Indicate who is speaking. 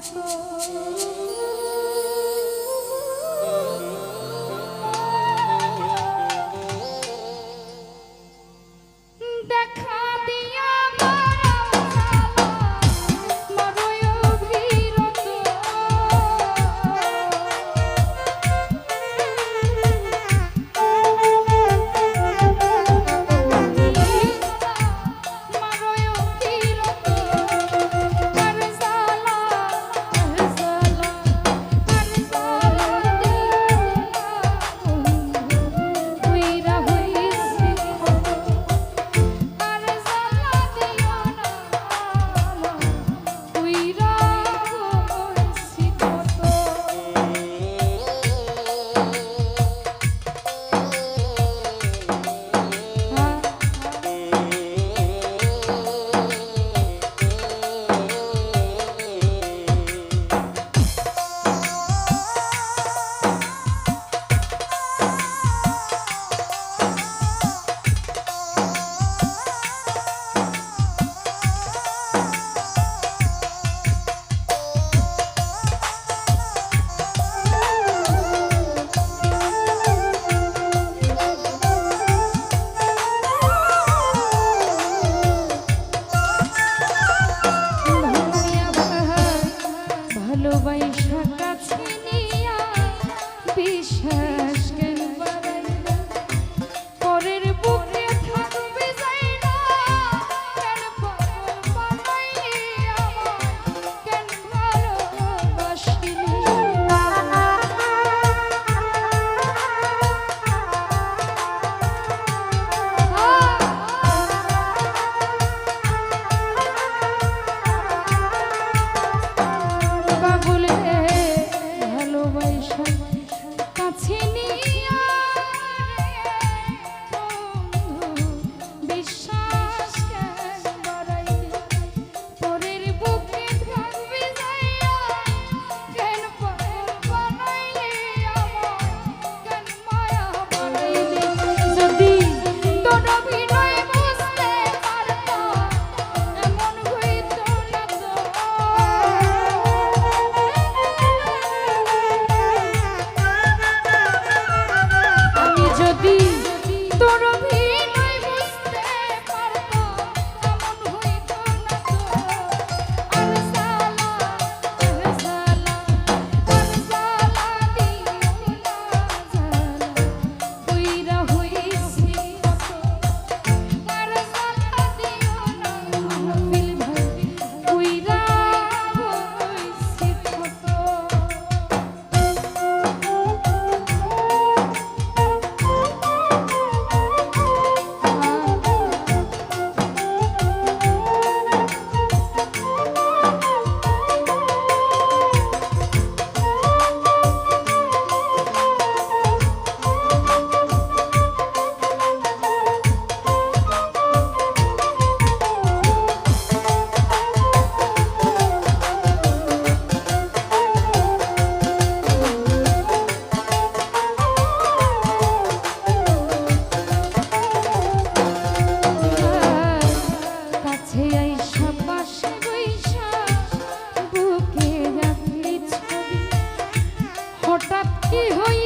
Speaker 1: trouble. কাছে নিয়ে কি হই